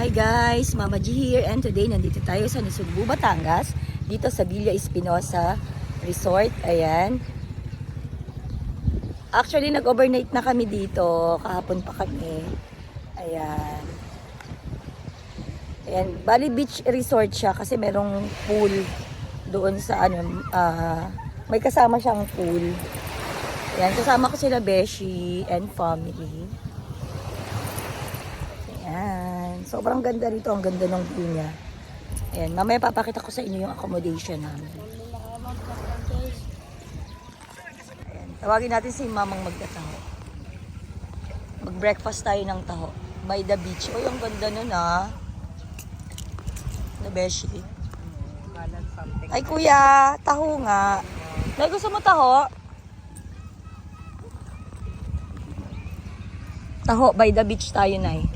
Hi guys, Mama G here and today nandito tayo sa Nasugbu, Batangas dito sa Villa Espinosa Resort. Ayan. Actually, nag-overnight na kami dito. Kahapon pa kami. Ayan. Ayan. Bali Beach Resort siya kasi merong pool doon sa ano, ah, may kasama siyang pool. Ayan, kasama ko sila Beshi and family. Ayan. Sobrang ganda rito. Ang ganda ng view niya. Ayan. Mamaya papakita ko sa inyo yung accommodation namin. Ayan. Tawagin natin si Mamang magtataho. Mag-breakfast tayo ng taho. By the beach. Uy, ang ganda nun ah. Na beshi. Ay kuya, taho nga. Nay, gusto mo taho? Taho, by the beach tayo, Nay.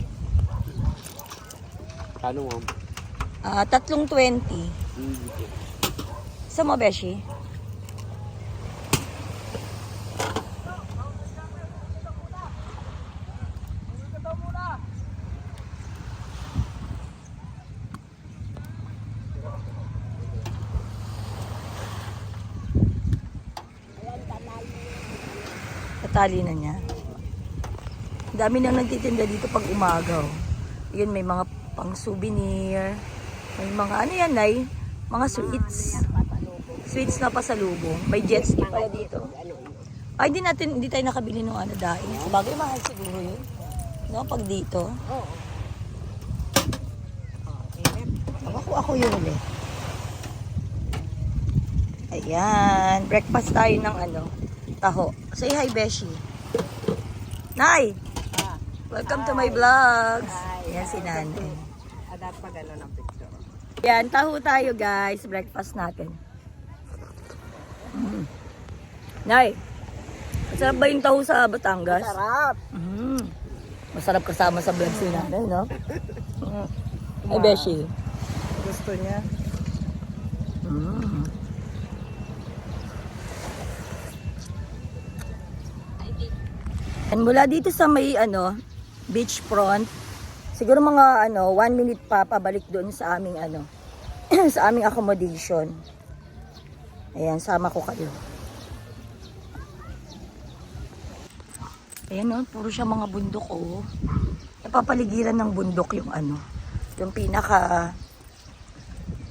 Kano ma'am? Ah, tatlong 20. Sa mo, Beshi? Natali na niya. Ang dami nang nagtitinda dito pag umaga. oh. Yun, may mga pang souvenir. May mga, ano yan, Nay? Mga sweets. Sweets na pasalubong. May jet ski pala dito. Ay, hindi natin, hindi tayo nakabili ng ano dahil. Sabagay, mahal siguro yun. No, pag dito. Ako, ako yun ulit. Ayan. Breakfast tayo ng ano, taho. Say hi, Beshi. Nay! Welcome to my vlogs. Ayan si Nanay. Adat pa gano'n ang picture. Yan, taho tayo guys. Breakfast natin. Mm. Nay, masarap ba yung taho sa Batangas? Sarap! Mm. Masarap kasama sa vlog si Nanay, no? Mm. Ay, Beshi. Gusto niya. Mm. And mula dito sa may ano, beach front, siguro mga ano, one minute pa pabalik doon sa aming ano, sa aming accommodation. Ayan, sama ko kayo. Ayan no, puro siya mga bundok oh. Napapaligiran ng bundok yung ano, yung pinaka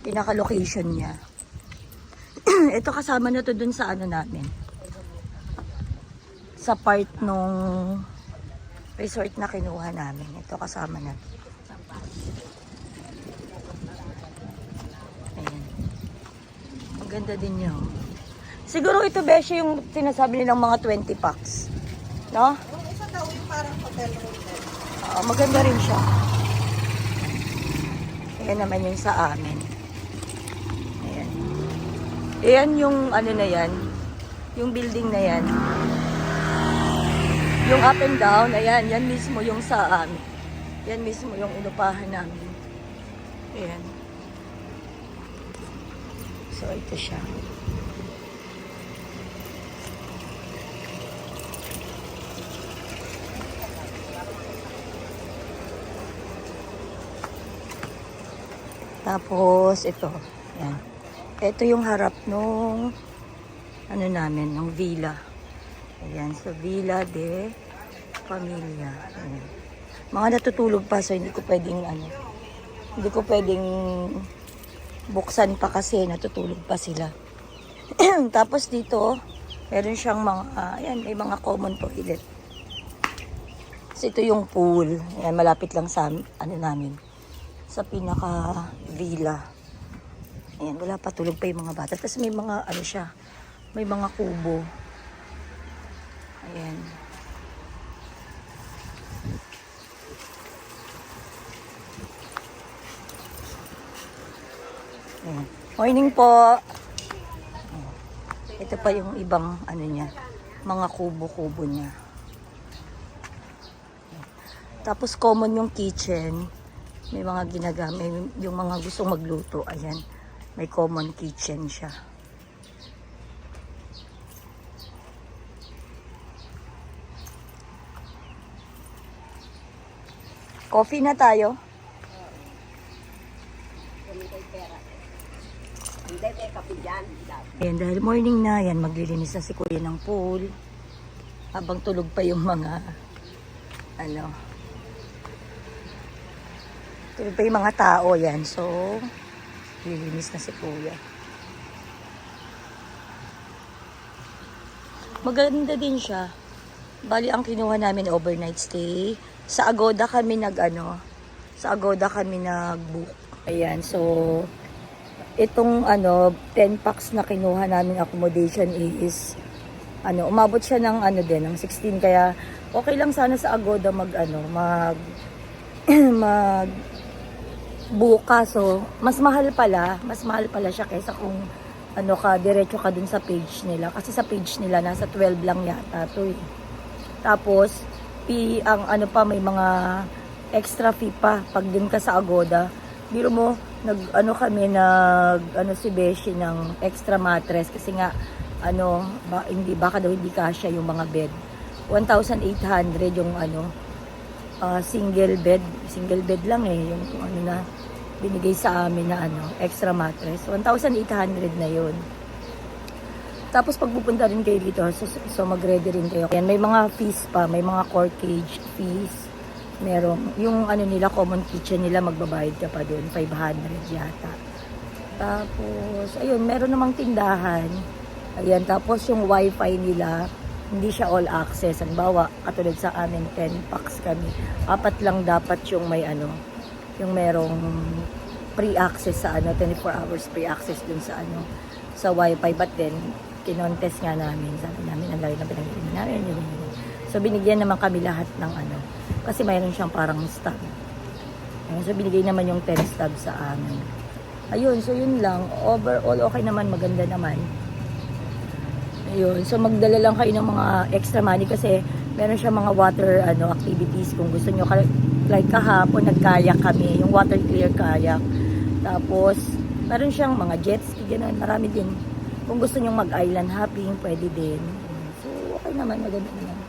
pinaka location niya. Ito kasama na to dun sa ano namin. Sa part nung resort na kinuha namin. Ito kasama na. Ayan. Ang ganda din niya. oh. Siguro ito beshi yung sinasabi nilang mga 20 packs. No? Yung isa daw yung parang hotel room. Oo, maganda rin siya. Ayan naman yung sa amin. Ayan. Ayan yung ano na yan. Yung building na yan. Yung up and down, ayan, yan mismo yung sa amin. Yan mismo yung inupahan namin. Ayan. So, ito siya. Tapos, ito. Yan. Ito yung harap nung ano namin, ng villa. Ayan, so Villa de Familia. Ayan. Mga natutulog pa, so hindi ko pwedeng ano, hindi ko pwedeng buksan pa kasi natutulog pa sila. Tapos dito, meron siyang mga, ah, ayan, may mga common toilet. So ito yung pool. Ayan, malapit lang sa ano namin sa pinaka villa. Ayan, wala pa tulog pa yung mga bata. Tapos may mga ano siya, may mga kubo. Ayan. Ayan. Morning po. Ito pa yung ibang ano niya, mga kubo-kubo niya. Tapos common yung kitchen. May mga ginagamit, yung mga gustong magluto, ayan. May common kitchen siya. Coffee na tayo. Ayan, dahil morning na, yan, maglilinis na si Kuya ng pool. Habang tulog pa yung mga, ano, tulog pa yung mga tao, yan. So, lilinis na si Kuya. Maganda din siya. Bali, ang kinuha namin overnight stay. Sa Agoda kami nag, ano, sa Agoda kami nag-book. Ayan, so, itong ano 10 packs na kinuha namin accommodation is ano umabot siya ng ano din ng 16 kaya okay lang sana sa Agoda mag ano mag mag buka so mas mahal pala mas mahal pala siya kaysa kung ano ka diretso ka dun sa page nila kasi sa page nila nasa 12 lang yata to eh. Tapos pi ang ano pa may mga extra fee pa. Pag dun ka sa Agoda biro mo nag ano kami nag ano si Beshi ng extra mattress kasi nga ano ba, hindi baka daw hindi kasya yung mga bed. 1,800 yung ano ah, single bed. Single bed lang eh yung kung ano na binigay sa amin na ano extra mattress 1,800 na yun tapos pag pupunta rin kayo dito so, so mag-ready rin kayo. Yan, may mga fees pa may mga core cage fees. Merong yung ano nila common kitchen nila magbabayad ka pa doon 500 yata. Tapos ayun meron namang tindahan. Ayan tapos yung wifi nila hindi siya all access. Halimbawa katulad sa amin 10 packs kami. Apat lang dapat yung may ano yung merong free access sa ano 24 hours free access dun sa ano sa wifi. But then kinontes nga namin. Sabi namin ang laki na pinag namin. Yun, yun, so binigyan naman kami lahat ng ano kasi mayroon siyang parang stub. Ayun, so binigay naman yung 10 stub sa amin. Ayun so yun lang. Overall okay naman maganda naman. Ayun so magdala lang kayo ng mga extra money kasi meron siya mga water ano activities kung gusto nyo. Like kahapon nagkayak kami. Yung water clear kayak. Tapos meron siyang mga jet ski marami din kung gusto nyo mag island hopping pwede din. So okay naman maganda naman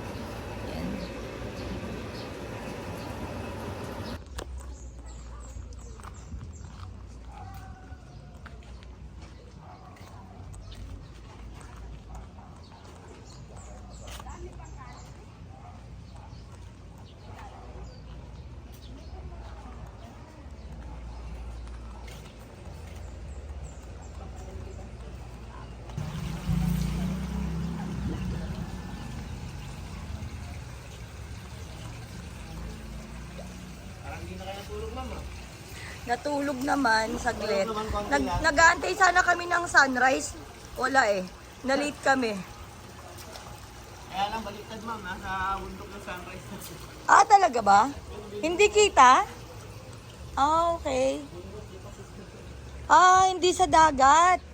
Yan. Natulog naman saglit. Nag nag-aantay sana kami ng sunrise. Wala eh. Na-late kami. Kaya lang baliktad ma'am, nasa bundok ng sunrise. Ah, talaga ba? Hindi kita? Ah, okay. Ah, hindi sa dagat.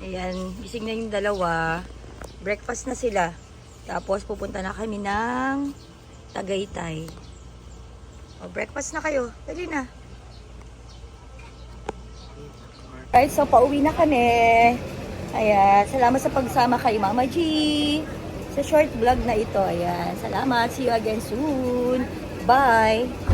Ayan, gising na yung dalawa. Breakfast na sila. Tapos pupunta na kami ng Tagaytay. O, breakfast na kayo. Dali na. Right, so pauwi na kami. Ayan, salamat sa pagsama kay Mama G. Sa short vlog na ito. Ayan, salamat. See you again soon. Bye.